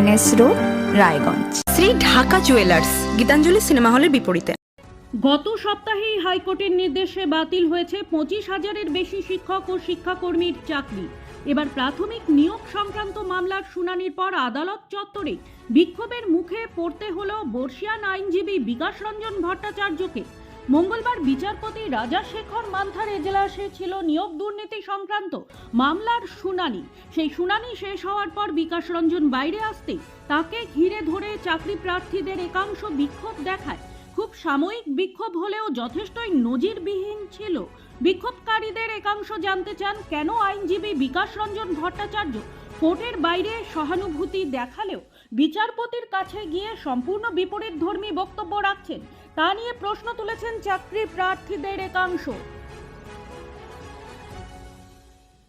NS road Raiganj. Shri Dhaka jewellers Gitanjali cinema হলের বিপরীতে। গত সপ্তাহেই হাইকোর্টের নির্দেশে বাতিল হয়েছে পঁচিশ হাজারের বেশি শিক্ষক ও শিক্ষাকর্মীর চাকরি। এবার প্রাথমিক নিয়োগ সংক্রান্ত মামলার শুনানির পর আদালত চত্বরে বিক্ষোভের মুখে পড়তে হলো বর্ষিয়ান আইনজীবী বিকাশ রঞ্জন ভট্টাচার্যকে। মঙ্গলবার বিচারপতি রাজা শেখর মান্থার এজলাসে ছিল নিয়োগ দুর্নীতি সংক্রান্ত মামলার শুনানি। সেই শুনানি শেষ হওয়ার পর বিকাশ রঞ্জন বাইরে আসতে তাকে ঘিরে ধরে চাকরি প্রার্থীদের একাংশ বিক্ষোভ দেখায়। খুব সাময়িক বিক্ষোভ হলেও যথেষ্টই নজিরবিহীন ছিল। বিক্ষোভকারীদের একাংশ জানতে চান কেন আইনজীবী বিকাশ রঞ্জন ভট্টাচার্য কোর্টের বাইরে সহানুভূতি দেখালেও বিচারপতির কাছে গিয়ে সম্পূর্ণ বিপরীত ধর্মী বক্তব্য রাখছেন তা নিয়ে প্রশ্ন তুলেছেন চাকরি প্রার্থীদের একাংশ।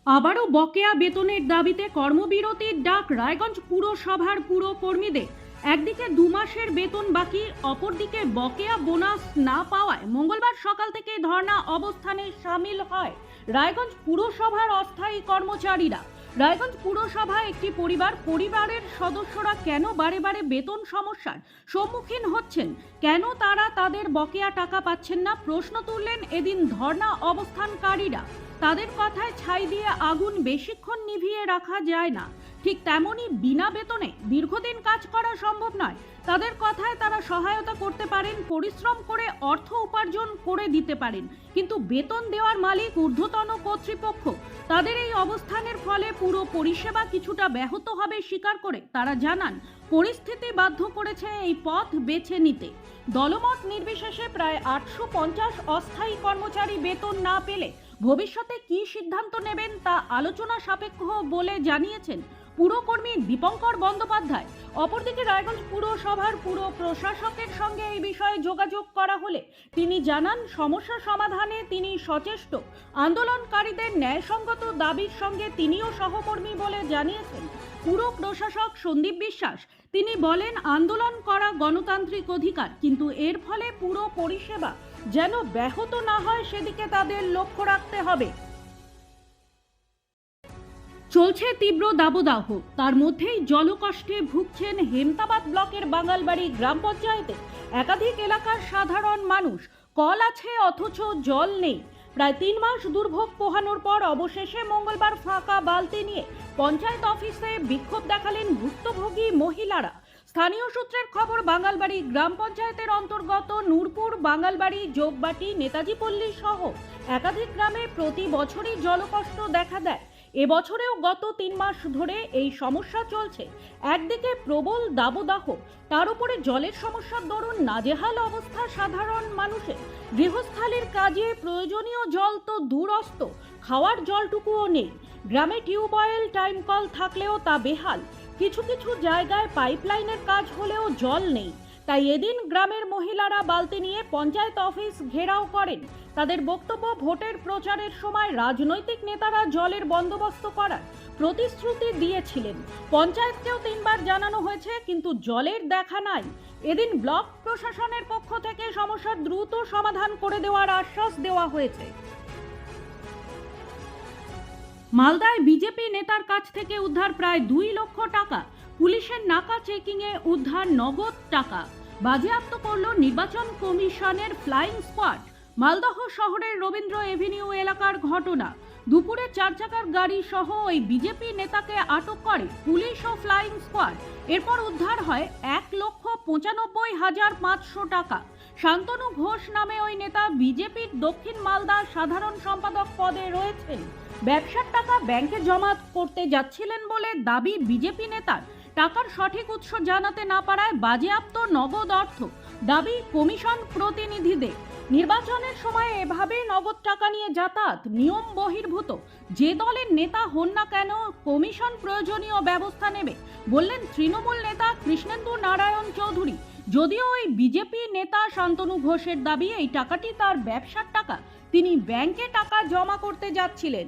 আবারও বকেয়া বেতনের দাবিতে কর্মবিরতির ডাক রায়গঞ্জ পুরসভার পুর কর্মীদের একদিকে দু মাসের বেতন বাকি, অপরদিকে বকেয়া বোনাস না পাওয়ায় মঙ্গলবার সকাল থেকে ধর্ণা অবস্থানে সামিল হয় রায়গঞ্জ পুরসভার অস্থায়ী কর্মচারীরা। রায়গঞ্জ পুরসভা একটি পরিবার, পরিবারের সদস্যরা কেন বারে বারে বেতন সমস্যার সম্মুখীন হচ্ছেন? কেন তারা তাদের বকেয়া টাকা পাচ্ছেন না? প্রশ্ন তুললেন এদিন ধর্না অবস্থানকারীরা। তাদের কথায় ছাই দিয়ে আগুন বেশিক্ষণ নিভিয়ে রাখা যায় না। ঠিক তেমনই বিনা বেতনে দীর্ঘদিন কাজ করা সম্ভব নয়। তাদের কথায় তারা সহায়তা করতে পারেন, পরিশ্রম করে অর্থ উপার্জন করে দিতে পারেন। কিন্তু বেতন দেওয়ার মালিক ঊর্ধ্বতন কর্তৃপক্ষ। তাদের এই অবস্থানের ফলে পুরো পরিষেবা কিছুটা ব্যাহত হবে স্বীকার করে তারা জানান, পরিস্থিতি বাধ্য করেছে এই পথ বেছে নিতে। দলমত নির্বিশেষে প্রায় আটশো পঞ্চাশ অস্থায়ী কর্মচারী বেতন না পেলে ভবিষ্যতে কি সিদ্ধান্ত নেবেন তা আলোচনা সাপেক্ষ বলে জানিয়েছেন পুরকর্মী দীপঙ্কর বন্দ্যোপাধ্যায়। অপরদিকে রায়গঞ্জ পুরসভার পুরো প্রশাসকের সঙ্গে এই বিষয়ে যোগাযোগ করা হলে তিনি জানান, সমস্যা সমাধানে তিনি সচেষ্ট। আন্দোলনকারীদের ন্যায়সঙ্গত দাবির সঙ্গে তিনিও সহকর্মী বলে জানিয়েছেন পুরো প্রশাসক সন্দীপ বিশ্বাস। তিনি বলেন, আন্দোলন করা গণতান্ত্রিক অধিকার, কিন্তু এর ফলে পুরো পরিষেবা যেন ব্যাহত না হয় সেদিকে তাদের লক্ষ্য রাখতে হবে। চলছে তীব্র দাবদাহ। তার মধ্যেই জলকষ্টে ভুগছেন হেমতাবাদ ব্লকের বাঙালবাড়ি গ্রাম পঞ্চায়েতে একাধিক এলাকার সাধারণ মানুষ। কল আছে, অথচ জল নেই। প্রায় তিন মাস দুর্ভোগ পোহানোর পর অবশেষে মঙ্গলবার ফাঁকা বালতি নিয়ে পঞ্চায়েত অফিসে বিক্ষোভ দেখালেন ভুক্তভোগী মহিলারা। স্থানীয় সূত্রের খবর, বাঙালবাড়ি গ্রাম পঞ্চায়েতের অন্তর্গত নূরপুর, বাঙালবাড়ি যোগবাটি নেতাজি পল্লী সহ একাধিক গ্রামে প্রতি বছরই জলকষ্ট দেখা দেয়। এবছরেও গত তিন মাস ধরে এই সমস্যা চলছে। একদিকে প্রবল দাবদাহ, তার উপরে জলের সমস্যার দরুন নাজেহাল অবস্থা সাধারণ মানুষের। গৃহস্থালির কাজে প্রয়োজনীয় জল তো দূরস্ত, খাওয়ার জলটুকুও নেই। গ্রামে টিউবওয়েল, টাইম কল থাকলেও তা বেহাল। কিছু কিছু জায়গায় পাইপলাইনের কাজ হলেও জল নেই। তাই এদিন গ্রামের মহিলারা বালতি নিয়ে পঞ্চায়েত অফিস ঘেরাও করেন। তাদের বক্তব্য ভোটের প্রচারের সময় রাজনৈতিক নেতারা জলের বন্দোবস্ত করার প্রতিশ্রুতি দিয়েছিলেন। পঞ্চায়েতকেও তিনবার জানানো হয়েছে, কিন্তু জলের দেখা নাই। এদিন ব্লক প্রশাসনের পক্ষ থেকে সমস্যার দ্রুত সমাধান করে দেওয়ার আশ্বাস দেওয়া হয়েছে। মালদায় বিজেপি নেতার কাছ থেকে উদ্ধার প্রায় দুই লক্ষ টাকা পুলিশের নাকা চেকিংয়ে উদ্ধার নগদ টাকা। বাজেয়াপ্ত করল নির্বাচন কমিশনের ফ্লাইং স্কোয়াড। মালদহ শহরের রবীন্দ্র এভিনিউ এলাকার ঘটনা। দুপুরে চার চাকার গাড়ি সহ ওই বিজেপি নেতাকে আটক করে পুলিশ ও ফ্লাইং স্কোয়াড। এরপর উদ্ধার হয় এক লক্ষ পঁচানব্বই হাজার পাঁচশো টাকা। শান্তনু ঘোষ নামে ওই নেতা বিজেপির দক্ষিণ মালদা সাধারণ সম্পাদক পদে রয়েছেন। ব্যবসার টাকা ব্যাংকে জমা করতে যাচ্ছিলেন বলে দাবি বিজেপি নেতার। টাকার সঠিক উৎস জানাতে না পারায় বাজেয়াপ্ত নগদ অর্থ দাবি কমিশন প্রতিনিধিদের। নির্বাচনের সময় এভাবে নগদ টাকা নিয়ে যাতায়াত নিয়ম বহির্ভূত। যে দলের নেতা হন না কেন কমিশন প্রয়োজনীয় ব্যবস্থা নেবে বললেন তৃণমূল নেতা কৃষ্ণেন্দু নারায়ণ চৌধুরী। যদিও ওই বিজেপি নেতা শান্তনু ঘোষের দাবি, এই টাকাটি তার ব্যবসার টাকা। তিনি ব্যাংকে টাকা জমা করতে যাচ্ছিলেন।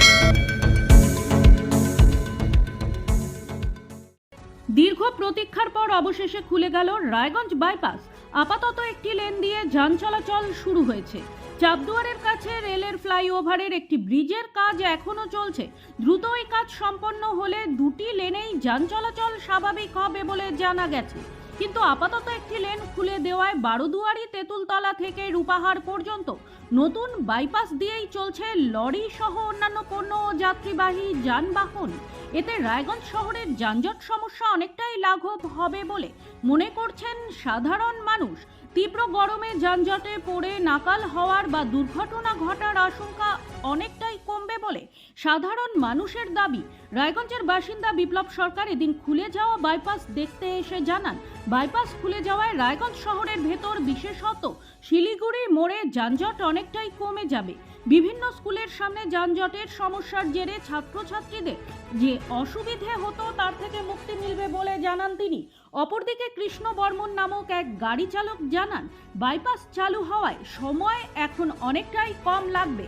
অবশেষে খুলে গেল রায়গঞ্জ বাইপাস। আপাতত একটি লেন দিয়ে যান চলাচল শুরু হয়েছে। চাপদুয়ারের কাছে রেলের ফ্লাইওভারের একটি ব্রিজের কাজ এখনও চলছে। দ্রুত এই কাজ সম্পন্ন হলে দুটি লেনেই যান চলাচল স্বাভাবিক হবে বলে জানা গেছে। কিন্তু আপাতত একটি লেন খুলে দেওয়ায় বারোদুয়ারি তেঁতুলতলা থেকে রূপাহার পর্যন্ত নতুন বাইপাস দিয়েই চলছে লরি সহ অন্যান্য পণ্য ও যাত্রীবাহী যানবাহন। এতে রায়গঞ্জ শহরের যানজট সমস্যা অনেকটাই লাঘব হবে বলে মনে করছেন সাধারণ মানুষ। তীব্র গরমে যানজটে পড়ে নাকাল হওয়ার বা দুর্ঘটনা ঘটার আশঙ্কা অনেকটাই কমবে বলে সাধারণ মানুষের দাবি। রায়গঞ্জের বাসিন্দা বিপ্লব সরকার এদিন খুলে যাওয়া বাইপাস দেখতে এসে জানান, বাইপাস খুলে যাওয়ায় রায়গঞ্জ শহরের ভেতর বিশেষত শিলিগুড়ি মোড়ে যানজট অনেকটাই কমে যাবে। বিভিন্ন স্কুলের সামনে যানজটের সমস্যার জেরে ছাত্রছাত্রীদের যে অসুবিধে হতো তার থেকে মুক্তি মিলবে বলে জানান তিনি। অপরদিকে কৃষ্ণ বর্মন নামক এক গাড়ি চালক জানান বাইপাস চালু হওয়ায় সময় এখন অনেকটাই কম লাগবে।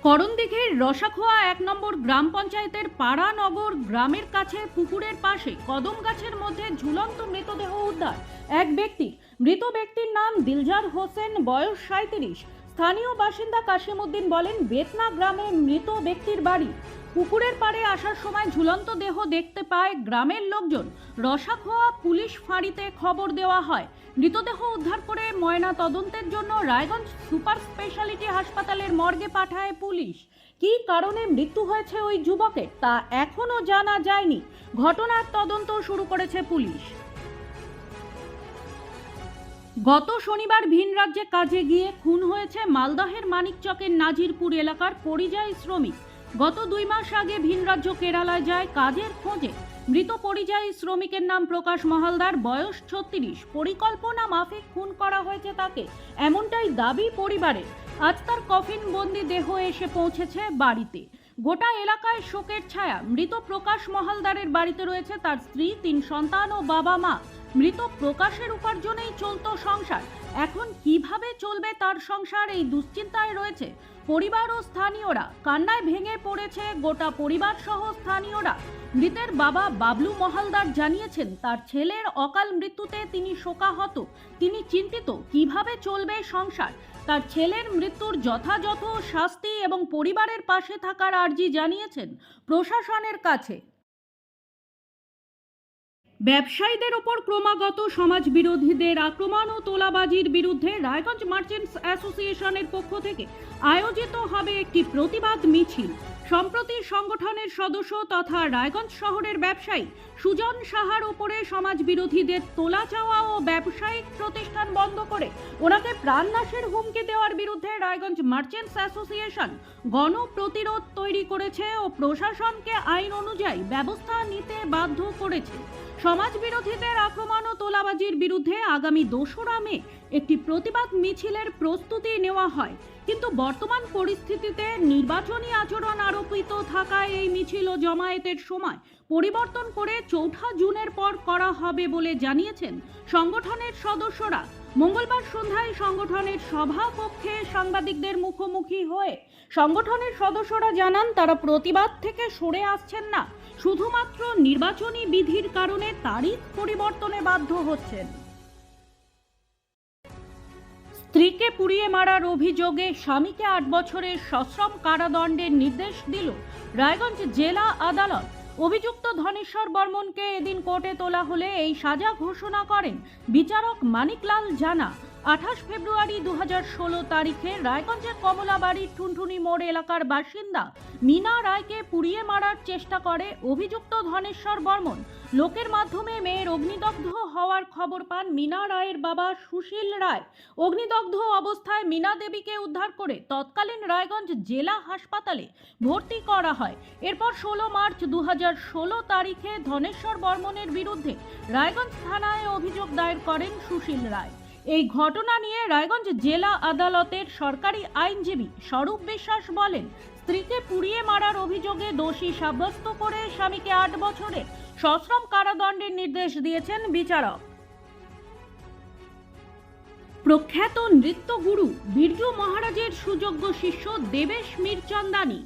করণদিঘির রসাখোয়া এক নম্বর গ্রাম পঞ্চায়েতের পাড়ানগর গ্রামের কাছে পুকুরের পাশে কদম গাছের মধ্যে ঝুলন্ত মৃতদেহ উদ্ধার। এক ব্যক্তি, মৃত ব্যক্তির নাম দিলজার হোসেন, বয়স সাঁত্রিশ স্থানীয় বাসিন্দা কাশিমউদ্দিন বলেন, বেতনা গ্রামে মৃত ব্যক্তির বাড়ি। পুকুরের পাড়ে আসার সময় ঝুলন্ত দেহ দেখতে পায় গ্রামের লোকজন। রসাখোয়া পুলিশ ফাঁড়িতে খবর দেওয়া হয়। মৃতদেহ উদ্ধার করে ময়না তদন্তের জন্য রায়গঞ্জ সুপার স্পেশালিটি হাসপাতালের মর্গে পাঠায় পুলিশ। কী কারণে মৃত্যু হয়েছে ওই যুবকের তা এখনও জানা যায়নি। ঘটনার তদন্ত শুরু করেছে পুলিশ। গত শনিবার ভিন রাজ্যে কাজে গিয়ে খুন হয়েছে মালদহের মানিকচকের নাজিরপুর এলাকার পরিযায়ী শ্রমিক। গত দুই মাস আগে ভিন রাজ্য কেরালায় যায় কাজের খোঁজে। মৃত পরিযায়ী শ্রমিকের নাম প্রকাশ মহালদার, বয়স ছত্রিশ। পরিকল্পনা মাফিক খুন করা হয়েছে তাকে। এমনটাই দাবি পরিবারের। আজ তার কফিন বন্দি দেহ এসে পৌঁছেছে বাড়িতে। গোটা এলাকায় শোকের ছায়া। মৃত প্রকাশ মহালদারের বাড়িতে রয়েছে তার স্ত্রী, তিন সন্তান ও বাবা মা। মৃত প্রকাশের উপার্জনেই চলত সংসার। এখন কীভাবে চলবে তার সংসার এই দুশ্চিন্তায় রয়েছে পরিবার ও স্থানীয়রা। কান্নায় ভেঙে পড়েছে গোটা পরিবার সহ স্থানীয়রা। মৃতের বাবা বাবলু মহালদার জানিয়েছেন, তার ছেলের অকাল মৃত্যুতে তিনি শোকাহত। তিনি চিন্তিত, কীভাবে চলবে সংসার? তার ছেলের মৃত্যুর যথাযথ শাস্তি এবং পরিবারের পাশে থাকার আর্জি জানিয়েছেন প্রশাসনের কাছে। ব্যবসায়ীদের ওপর ক্রমাগত সমাজ বিরোধীদের আক্রমণ ও তোলাবাজির বিরুদ্ধে রায়গঞ্জ মার্চেন্টস অ্যাসোসিয়েশনের পক্ষ থেকে আয়োজিত হবে একটি প্রতিবাদ মিছিল। সম্প্রতি সংগঠনের সদস্য তথা রায়গঞ্জ শহরের ব্যবসায়ী সুজন সাহার ওপরে সমাজ বিরোধীদের তোলা চাওয়া ও ব্যবসায়িক প্রতিষ্ঠান বন্ধ করে ওনাকে প্রাণনাশের হুমকি দেওয়ার বিরুদ্ধে রায়গঞ্জ মার্চেন্টস অ্যাসোসিয়েশন গণ প্রতিরোধ তৈরি করেছে ও প্রশাসনকে আইন অনুযায়ী ব্যবস্থা নিতে বাধ্য করেছে। সমাজ বিরোধীদের আক্রমণ ও তোলাবাজির বিরুদ্ধে আগামী দোসরা মে একটি প্রতিবাদ মিছিলের প্রস্তুতি নেওয়া হয়। কিন্তু বর্তমান পরিস্থিতিতে নির্বাচনী আচরণ আরোপিত থাকায় এই মিছিল ও জমায়েতের সময় পরিবর্তন করে চৌঠা জুনের পর করা হবে বলে জানিয়েছেন সংগঠনের সদস্যরা। মঙ্গলবার সন্ধ্যায় সংগঠনের সভা কক্ষে সাংবাদিকদের মুখোমুখি হয়ে সংগঠনের সদস্যরা জানান, তারা প্রতিবাদ থেকে সরে আসছেন না। শুধুমাত্র নির্বাচনী বিধির কারণে তারিখ পরিবর্তনে বাধ্য হচ্ছেন। স্ত্রীকে পুড়িয়ে মারার অভিযোগে স্বামীকে আট বছরের সশ্রম কারাদণ্ডের নির্দেশ দিল রায়গঞ্জ জেলা আদালত। অভিযুক্ত ধনেশ্বর বর্মনকে এদিন কোর্টে তোলা হলে এই সাজা ঘোষণা করেন বিচারক মানিকলাল জানা। আঠাশ ফেব্রুয়ারি দু ষোলো তারিখে রায়গঞ্জের কমলাবাড়ির ঠুনঠুনি মোড় এলাকার বাসিন্দা মিনা রায়কে পুড়িয়ে মারার চেষ্টা করে অভিযুক্ত ধনেশ্বর বর্মন। লোকের মাধ্যমে মেয়ের অগ্নিদগ্ধ হওয়ার খবর পান মিনা রায়ের বাবা সুশীল রায়। অগ্নিদগ্ধ অবস্থায় মিনা দেবীকে উদ্ধার করে তৎকালীন রায়গঞ্জ জেলা হাসপাতালে ভর্তি করা হয়। এরপর ষোলো মার্চ দু ষোলো তারিখে ধনেশ্বর বর্মনের বিরুদ্ধে রায়গঞ্জ থানায় অভিযোগ দায়ের করেন সুশীল রায়। এই ঘটনা নিয়ে রায়গঞ্জ জেলা আদালতের সরকারি আইনজীবী স্বরূপ বিশ্বাস বলেন, স্ত্রীকে পুড়িয়ে মারার অভিযোগে দোষী সাব্যস্ত করে স্বামীকে আট বছরের সশ্রম কারাদণ্ডের নির্দেশ দিয়েছেন বিচারক। প্রখ্যাত নৃত্যগুরু বিরজু মহারাজের সুযোগ্য শিষ্য দেবেশ মিরচন্দানি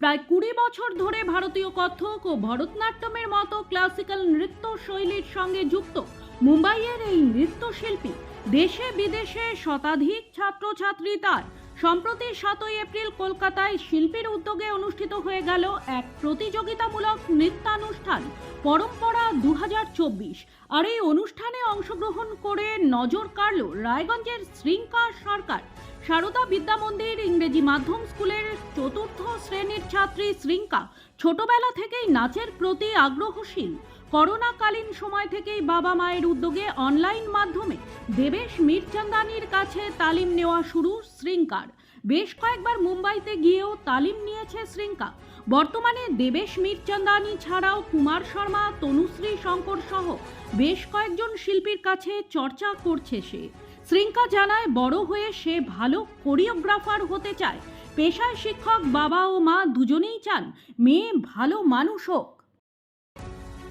প্রায় কুড়ি বছর ধরে ভারতীয় কত্থক ও ভরতনাট্যমের মতো ক্লাসিক্যাল নৃত্য শৈলীর সঙ্গে যুক্ত মুম্বাইয়ের এই নৃত্যশিল্পী দেশে বিদেশে শতাধিক ছাত্রছাত্রী তার। সম্প্রতি সাতই এপ্রিল কলকাতায় শিল্পীর উদ্যোগে অনুষ্ঠিত হয়ে গেল এক প্রতিযোগিতামূলক নৃত্যানুষ্ঠান, পরম্পরা দু হাজার চব্বিশ। আর এই অনুষ্ঠানে অংশগ্রহণ করে নজর কাড়ল রায়গঞ্জের শৃঙ্কা সরকার। সারদা বিদ্যা মন্দির ইংরেজি মাধ্যম স্কুলের চতুর্থ শ্রেণির ছাত্রী শৃঙ্কা ছোটবেলা থেকেই নাচের প্রতি আগ্রহশীল। করোনাকালীন সময় থেকেই বাবা মায়ের উদ্যোগে অনলাইন মাধ্যমে দেবেশ মিরচন্দানির কাছে তালিম নেওয়া শুরু শৃঙ্কার বেশ কয়েকবার মুম্বাইতে গিয়েও তালিম নিয়েছে শৃঙ্কা বর্তমানে দেবেশ মিরচন্দানি ছাড়াও কুমার শর্মা, তনুশ্রী শঙ্কর সহ বেশ কয়েকজন শিল্পীর কাছে চর্চা করছে সে। শৃঙ্কা জানায়, বড় হয়ে সে ভালো কোরিওগ্রাফার হতে চায়। পেশায় শিক্ষক বাবা ও মা দুজনেই চান, মেয়ে ভালো মানুষ হোক।